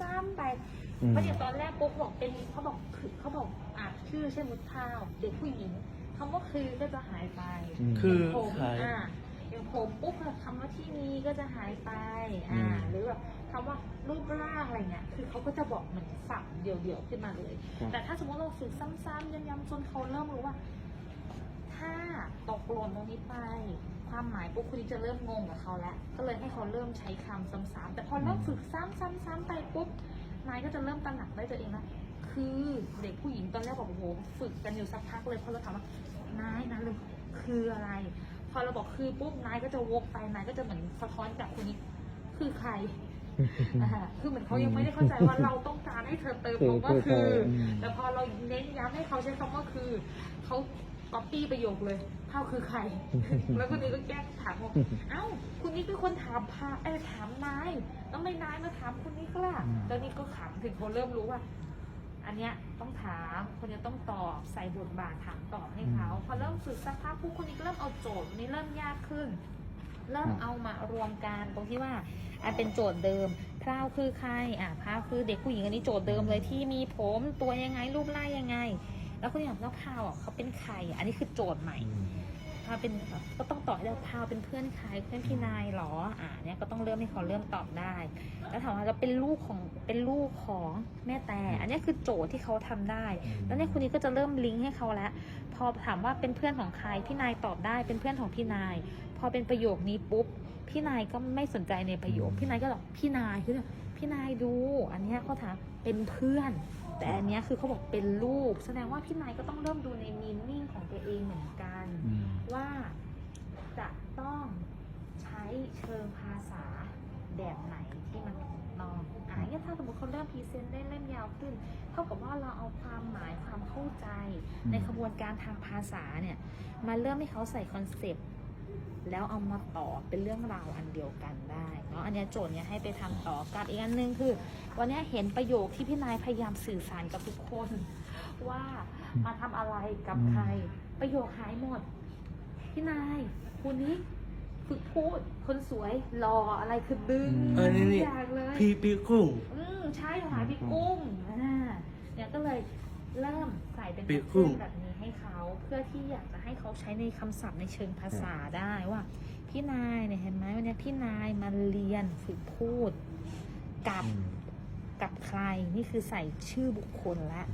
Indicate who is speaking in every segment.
Speaker 1: ซ้ำๆไป
Speaker 2: อืม
Speaker 1: เพราะอย่างตอนแรกปุ๊กบอกเป็นเขาบอกคือเขาบอกอ่านชื่อเช่นมุดข้าวเด็กผู้หญิงคำว่าคือก็จะหายไป
Speaker 2: ม
Speaker 3: คือ
Speaker 1: ผม
Speaker 3: ใคร
Speaker 1: อ่าอย่างผมปุ๊บคำว่าที่มีก็จะหายไปอ่า
Speaker 2: อืม
Speaker 1: หรือแบบคำว่ารูปร่างอะไรเงี้ยคือเขาก็จะบอกเหมือนสับเดี่ยวๆขึ้นมาเลย
Speaker 2: ครับ
Speaker 1: แต่ถ้าสมมติเราฝึกซ้ำๆย้ำๆจนเขาเริ่มรู้ว่า ถ้าตกหล่นตรงนี้ไป ความหมายปุ๊บคุณจะเริ่มงงกับเขาแล้ว ก็เลยให้เขาเริ่มใช้คำซ้ำๆแต่พอเริ่มฝึกซ้ำๆๆไปปุ๊บนายก็จะเริ่มตระหนักได้ตัวเองแล้วคือเด็กผู้หญิงตอนแรกบอกโอ้โหฝึกกันอยู่สักพักเลยพอเราถามว่านายนะเลยคืออะไร พอเราบอกคือปุ๊บนายก็จะวกไปนายก็จะเหมือนสะท้อนจากคนนี้คือใครอ่าคือเหมือนเขายังไม่ได้เข้าใจว่าเราต้องการให้เธอเติมคำว่าคือ แต่พอเราเน้นย้ำให้เขาใช้คำว่าคือเขา ก๊อปปี้ประโยคเลยเท่าคือใคร แล้วคนนี้ก็แก้ถามว่าเอ้าคุณนี่เป็นคนถามพาเอ้ยถามนายแล้วไม่นายมาถามคุณนี่ก็ล่ะ
Speaker 2: อืม
Speaker 1: แล้วนี่ก็ขำถึงเขาเริ่มรู้ว่า อันเนี้ยต้องถามคนนี้ต้องตอบใส่บทบาทถามตอบให้เขาพอเริ่มฝึกสักพักผู้คนนี้ก็เริ่มเอาโจทย์นี้เริ่มยากขึ้น เริ่มเอามารวมกันตรงที่ว่าอันเป็นโจทย์เดิมพราวคือใครอะพราวคือเด็กผู้หญิงอันนี้โจทย์เดิมเลยที่มีผมตัวยังไงรูปร่างยังไง แล้วคนนี้บอกแล้วพราวอะเขาเป็นใครอะอันนี้คือโจทย์ใหม่พาเป็นก็ต้องตอบให้ได้พาเป็นเพื่อนใครเพื่อนพี่นายเหรออ่าเนี่ยก็ต้องเริ่มให้เขาเริ่มตอบได้ แล้วถามว่าเราเป็นลูกของเป็นลูกของแม่แต่ อันเนี้ยคือโจทย์ที่เขาทำได้ แล้วเนี่ยคนนี้ก็จะเริ่มลิงก์ให้เขาแล้ว พอถามว่าเป็นเพื่อนของใครพี่นายตอบได้เป็นเพื่อนของพี่นาย พอเป็นประโยคนี้ปุ๊บพี่นายก็ไม่สนใจในประโยค พี่นายก็บอกพี่นายคือพี่นายดู อันเนี้ยเขาถามเป็นเพื่อน แต่อันเนี้ยคือเขาบอกเป็นลูกแสดงว่าพี่นายก็ต้องเริ่มดูในมีนิ่งของตัวเองเหมือนกัน
Speaker 2: อืม
Speaker 1: ว่าจะต้องใช้เชิงภาษาแบบไหนที่มันถูกต้องอะงั้นถ้าสมมติเขาเริ่มพรีเซนต์ได้เล่มยาวขึ้น เท่ากับว่าเราเอาความหมายความเข้าใจ
Speaker 2: อืม
Speaker 1: ในขบวนการทางภาษาเนี่ยมาเริ่มให้เขาใส่คอนเซปต์ แล้วเอามาต่อเป็นเรื่องราวอันเดียวกันได้เนาะอันเนี้ยโจทย์เนี้ยให้ไปทำต่อกับอีกอันหนึงคือ วันเนี้ยเห็นประโยคที่พี่นายพยายามสื่อสารกับทุกคน ว่ามาทำอะไรกับใคร ประโยคหายหมด พี่นายคุณนี้ฝึกพูดคนสวยหล่ออะไรคือดึง
Speaker 3: เออนี่นี่
Speaker 1: อยากเลย
Speaker 3: พี่พี่กุ้ง
Speaker 1: อืมใช่หาพี่กุ้งอ่าเนี่ยก็เลย เริ่มใส่เป็นแพท
Speaker 3: กุ้
Speaker 1: เทิร์
Speaker 3: ง
Speaker 1: แบบนี้ให้เขาเพื่อที่อยากจะให้เขาใช้ในคำศัพท์ในเชิงภาษาได้ว่า พี่นายเนี่ยเห็นไหมวันนี้พี่นายมาเรียนฝึกพูดกับกับใครนี่คือใส่ชื่อบุคคลละ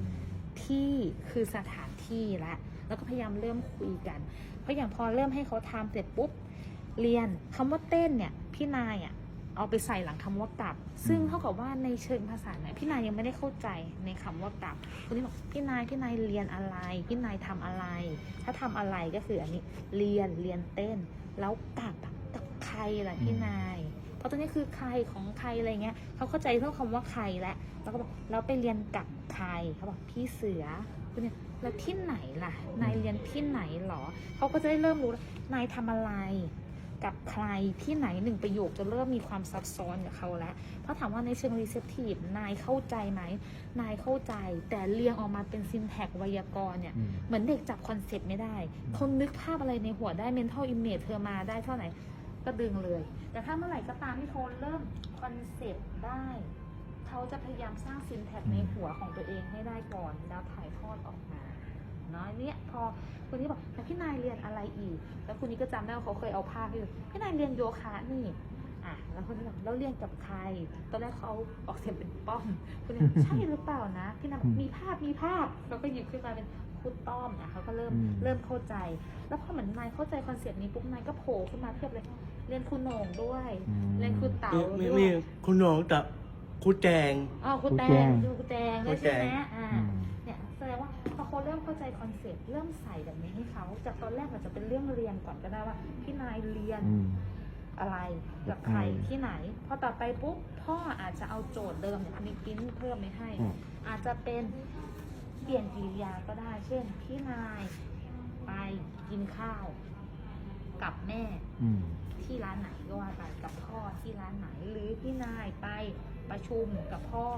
Speaker 1: ที่คือสถานที่ละ แล้วก็พยายามเริ่มคุยกัน เพราะอย่างพอเริ่มให้เขาทำเสร็จปุ๊บเรียนคำว่าเต้นเนี่ย พี่นายอะ เอาไปใส่หลังคำว่ากลับ ซึ่งเท่ากับว่าในเชิงภาษาเนี่ยพี่นายยังไม่ได้เข้าใจในคำว่ากลับคนนี้บอกพี่นายพี่นายเรียนอะไร พี่นายทำอะไร ถ้าทำอะไรก็คืออันนี้เรียนเรียนเต้น แล้วกลับอะกับใครล่ะพี่นายเพราะตอนนี้คือใครของใครอะไรเงี้ยเขาเข้าใจเรื่องคำว่าใครแล้วแล้วก็บอกเราไปเรียนกับใครเขาบอกพี่เสือคุณเนี่ยแล้วที่ไหนล่ะ นายเรียนที่ไหนหรอเขาก็จะได้เริ่มรู้แล้วนายทำอะไร กับใครที่ไหนหนึ่งประโยคจะเริ่มมีความซับซ้อนกับเขาแล้ว เพราะถามว่าในเชิง receptive นายเข้าใจไหม นายเข้าใจ แต่เรียงออกมาเป็น syntax ไวยากรณ์เนี่ย
Speaker 2: อืม
Speaker 1: เหมือนเด็กจับคอนเซ็ปต์ไม่ได้ คนนึกภาพอะไรในหัวได้ mental image เธอมาได้เท่าไหร่ก็ดึงเลย แต่ถ้าเมื่อไหร่ก็ตามที่เขาเริ่มคอนเซ็ปต์ได้ เขาจะพยายามสร้าง syntax ในหัวของตัวเองให้ได้ก่อน แล้วถ่ายทอดออกมา เนาะเนี่ยพอคนนี้บอกแต่พี่นายเรียนอะไรอีก แล้วคนนี้ก็จำได้ว่าเขาเคยเอาภาพให้ดูพี่นายเรียนโยคะนี่อะแล้วคนนี้บอกแล้วเรียนกับใคร ตอนแรกเขาออกเสียงเป็นป้อมคนนี้บอกใช่หรือเปล่านะพี่นายบอกมีภาพมีภาพแล้วก็หยิบขึ้นมาเป็นครูต้อมอะเขาก็เริ่ม
Speaker 2: อืม
Speaker 1: เริ่มเข้าใจ แล้วพอเหมือนนายเข้าใจคอนเซ็ปต์นี้ปุ๊บนายก็โผล่ขึ้นมาเทียบเลย เรียนครูโหน่งด้วย
Speaker 2: อืม
Speaker 1: เรียนครูเต๋า
Speaker 3: มี
Speaker 1: ด้ว
Speaker 3: มี
Speaker 1: ย
Speaker 3: คุณน้องกับคุณแจง
Speaker 1: อ๋อครูแต
Speaker 2: ครูแจ
Speaker 1: ง
Speaker 2: ง
Speaker 1: ดูครูแตงด้วยใช่ไหมอ่า เขาเริ่มเข้าใจคอนเซ็ปต์เริ่มใส่แบบนี้ให้เขาจากตอนแรกอาจจะเป็นเรื่องเรียนก่อนก็ได้ว่า พี่นายเรียน
Speaker 2: อืม
Speaker 1: อะไรกับใครที่ไหนพอต่อไปปุ๊บพ่ออาจจะเอาโจทย์เดิมเนี่ยมีปริ้นเพิ่มไม่ให้
Speaker 2: อืม
Speaker 1: อาจจะเป็นเปลี่ยนกิริยาก็ได้ เช่น พี่นายไปกินข้าวกับแม่
Speaker 2: อืม
Speaker 1: ที่ร้านไหนก็ว่าไปกับพ่อที่ร้านไหน หรือพี่นายไปประชุมกับพ่อ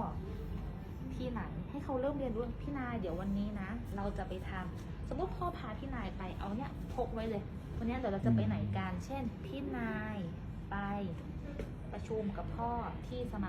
Speaker 1: ที่ไหน ให้เขาเริ่มเรียนรู้พี่นายเดี๋ยววันนี้นะ เราจะไปทำสมมติพ่อพาพี่นายไปเอาเนี่ยพกไว้เลย วันนี้เดี๋ยวเราจะไปไหนกันเช่น พี่นายไปประชุมกับพ่อที่สมา